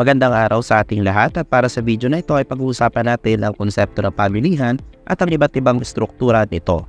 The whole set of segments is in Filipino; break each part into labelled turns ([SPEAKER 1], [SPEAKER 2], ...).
[SPEAKER 1] Magandang araw sa ating lahat at para sa video na ito ay pag-uusapan natin ang konsepto ng pamilihan at ang iba't ibang struktura nito.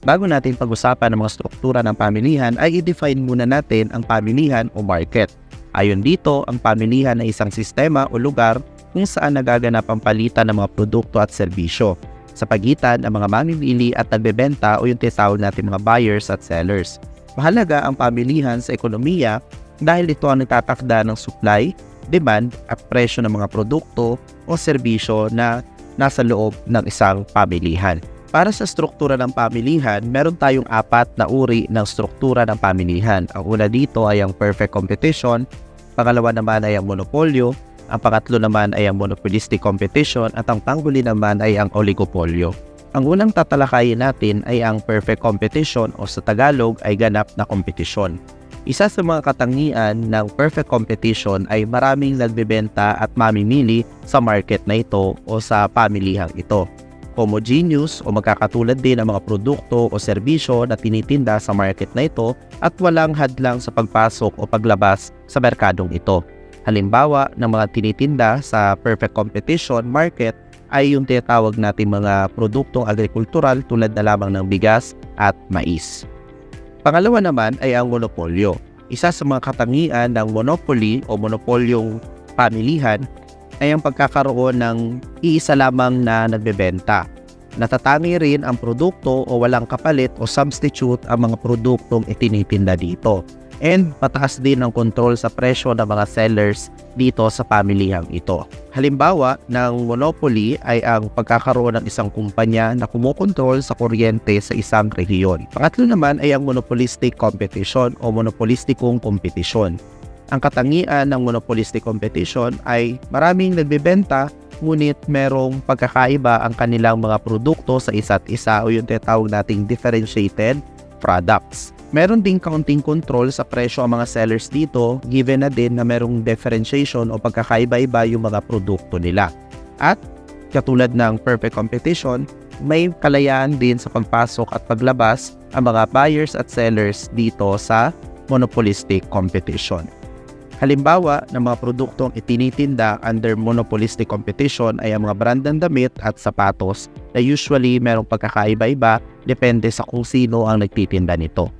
[SPEAKER 1] Bago natin pag-usapan ang mga struktura ng pamilihan ay i-define muna natin ang pamilihan o market. Ayon dito, ang pamilihan ay isang sistema o lugar kung saan nagaganap ang palitan ng mga produkto at serbisyo sa pagitan ng mga mamimili at nagbebenta o yung tinatawag natin mga buyers at sellers. Mahalaga ang pamilihan sa ekonomiya dahil ito ang nagtatakda ng supply, demand at presyo ng mga produkto o serbisyo na nasa loob ng isang pamilihan. Para sa struktura ng pamilihan, meron tayong apat na uri ng struktura ng pamilihan. Ang una dito ay ang perfect competition, pangalawa naman ay ang monopolyo, ang pangatlo naman ay ang monopolistic competition at ang panghuli naman ay ang oligopolyo. Ang unang tatalakayin natin ay ang perfect competition o sa Tagalog ay ganap na kompetisyon. Isa sa mga katangian ng perfect competition ay maraming nagbebenta at mamimili sa market na ito o sa pamilihang ito. Homogeneous o magkakatulad din ang mga produkto o serbisyo na tinitinda sa market na ito at walang hadlang sa pagpasok o paglabas sa merkadong ito. Halimbawa ng mga tinitinda sa perfect competition market ay yung tinatawag natin mga produktong agrikultural tulad na lamang ng bigas at mais. Pangalawa naman ay ang monopolyo. Isa sa mga katangian ng monopoly o monopolyong pamilihan ay ang pagkakaroon ng iisa lamang na nagbebenta. Natatangi rin ang produkto o walang kapalit o substitute ang mga produktong itinitinda dito. And pataas din ang control sa presyo ng mga sellers dito sa pamilihang ito. Halimbawa ng monopoly ay ang pagkakaroon ng isang kumpanya na kumokontrol sa kuryente sa isang rehiyon. Pangatlo naman ay ang monopolistic competition o monopolistikong kompetisyon. Ang katangian ng monopolistic competition ay maraming nagbebenta ngunit merong pagkakaiba ang kanilang mga produkto sa isa't isa o yung tinatawag nating differentiated products. Meron ding counting control sa presyo ang mga sellers dito given na din na merong differentiation o pagkakaiba-iba yung mga produkto nila. At katulad ng perfect competition, may kalayaan din sa pagpasok at paglabas ang mga buyers at sellers dito sa monopolistic competition. Halimbawa ng mga produktong itinitinda under monopolistic competition ay ang mga brand ng damit at sapatos na usually merong pagkakaiba-iba depende sa kung sino ang nagtitinda nito.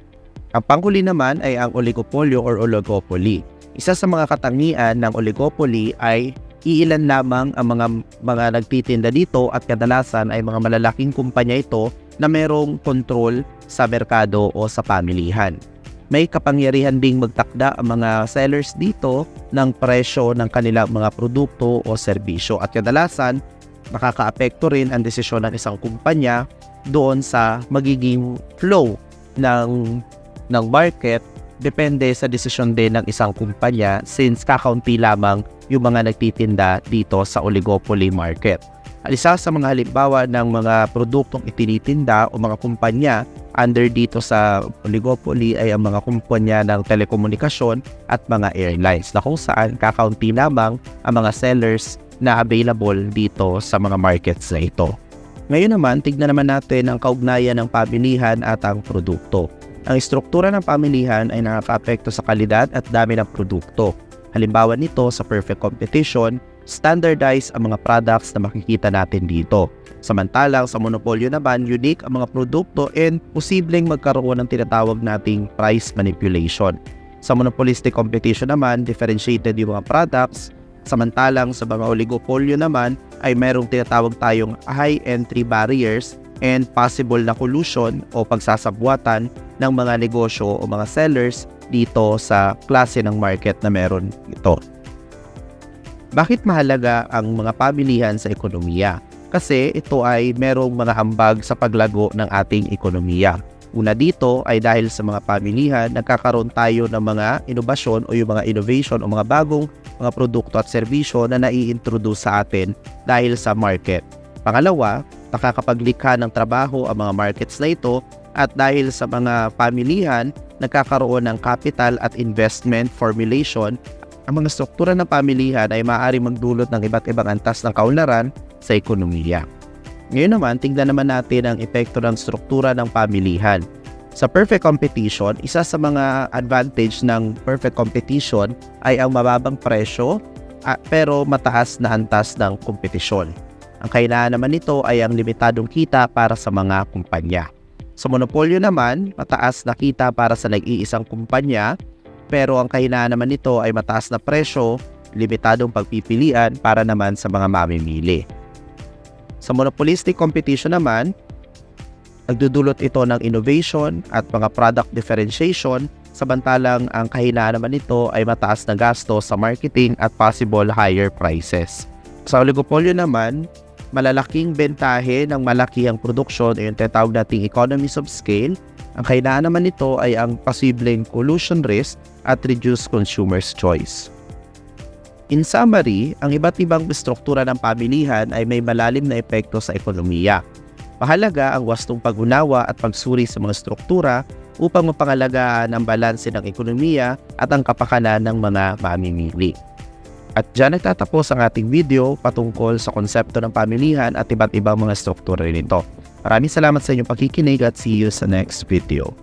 [SPEAKER 1] Ang panghuli naman ay ang oligopolyo or oligopoly. Isa sa mga katangian ng oligopoly ay iilan lamang ang mga mga nagtitinda dito at kadalasan ay mga malalaking kumpanya ito na merong control sa merkado o sa pamilihan may kapangyarihan ding magtakda ang mga sellers dito ng presyo ng kanilang mga produkto o serbisyo at kadalasan nakakaapekto rin ang desisyon ng isang kumpanya doon sa magiging flow ng ng market depende sa desisyon din ng isang kumpanya since kakaunti lamang yung mga nagtitinda dito sa oligopoly market. Isa sa mga halimbawa ng mga produktong itinitinda o mga kumpanya under dito sa oligopoly ay ang mga kumpanya ng telekomunikasyon at mga airlines na kung saan kakaunti lamang ang mga sellers na available dito sa mga markets na ito. Ngayon naman, tignan naman natin ang kaugnayan ng pamilihan at ang produkto. Ang istruktura ng pamilihan ay nakakaapekto sa kalidad at dami ng produkto. Halimbawa nito sa perfect competition, standardize ang mga products na makikita natin dito. Samantalang sa monopolyo naman, unique ang mga produkto and posibleng magkaroon ng tinatawag nating price manipulation. Sa monopolistic competition naman, differentiated yung mga products. Samantalang sa mga oligopolyo naman ay mayroong tinatawag tayong high entry barriers and possible na collusion o pagsasabuatan ng mga negosyo o mga sellers dito sa klase ng market na meron ito. Bakit mahalaga ang mga pamilihan sa ekonomiya? Kasi ito ay merong mga ambag sa paglago ng ating ekonomiya. Una dito ay dahil sa mga pamilihan, nagkakaroon tayo ng mga inobasyon o yung mga innovation o mga bagong mga produkto at serbisyo na nai-introduce sa atin dahil sa market. Pangalawa, nakakapaglikha ng trabaho ang mga markets na ito at dahil sa mga pamilihan, nagkakaroon ng capital at investment formulation ang mga struktura ng pamilihan ay maaari magdulot ng iba't ibang antas ng kaunlaran sa ekonomiya. Ngayon naman, tingnan naman natin ang epekto ng struktura ng pamilihan. Sa perfect competition, isa sa mga advantage ng perfect competition ay ang mababang presyo pero mataas na antas ng kompetisyon. Ang kailangan naman nito ay ang limitadong kita para sa mga kumpanya. Sa monopolyo naman, mataas na kita para sa nag-iisang kumpanya, pero ang kahinaan naman nito ay mataas na presyo, limitadong pagpipilian para naman sa mga mamimili. Sa monopolistic competition naman, nagdudulot ito ng innovation at mga product differentiation samantalang ang kahinaan naman nito ay mataas na gasto sa marketing at possible higher prices. Sa oligopolyo naman, malalaking bentahe ng malaki ang produksyon ay yung tinatawag nating economies of scale. Ang kahinaan naman nito ay ang posibleng collusion risk at reduced consumer's choice. In summary, ang iba't ibang struktura ng pamilihan ay may malalim na epekto sa ekonomiya. Mahalaga ang wastong pag-unawa at pagsuri sa mga struktura upang mapangalagaan ang balanse ng ekonomiya at ang kapakanan ng mga mamimili. At dyan nagtatapos ang ating video patungkol sa konsepto ng pamilihan at iba't ibang mga struktura nito. Maraming salamat sa inyong pakikinig at see you sa next video.